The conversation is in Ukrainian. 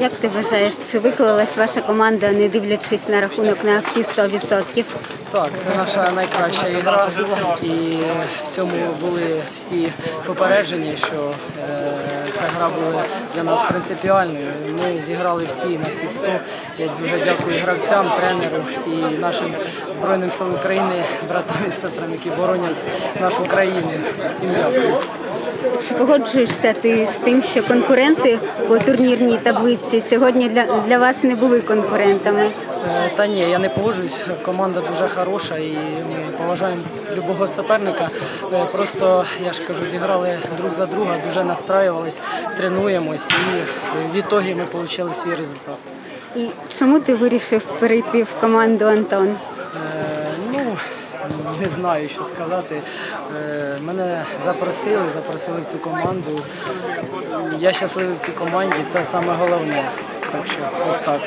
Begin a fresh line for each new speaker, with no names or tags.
Як ти вважаєш, чи виклалась ваша команда, не дивлячись на рахунок на всі 100%?
Так, це наша найкраща ігра, і в цьому були всі попереджені, що е, ця гра була для нас принципіальною. Ми зіграли всі на всі 100. Я дуже дякую гравцям, тренеру і нашим Збройним силам України, братам і сестрам, які боронять нашу країну. Всім дякую.
Чи погоджуєшся ти з тим, що конкуренти по турнірній таблиці сьогодні для, для вас не були конкурентами?
Е, Та ні, я не погоджуюсь. Команда дуже хороша і ми поважаємо любого суперника. Е, Просто я ж кажу, зіграли друг за друга, дуже настраювались, тренуємось і в ітогі ми отримали свій результат.
І чому ти вирішив перейти в команду Антон?
Не знаю, що сказати. Е, Мене запросили, запросили в цю команду. Я щасливий в цій команді, це саме головне. Так що ось так.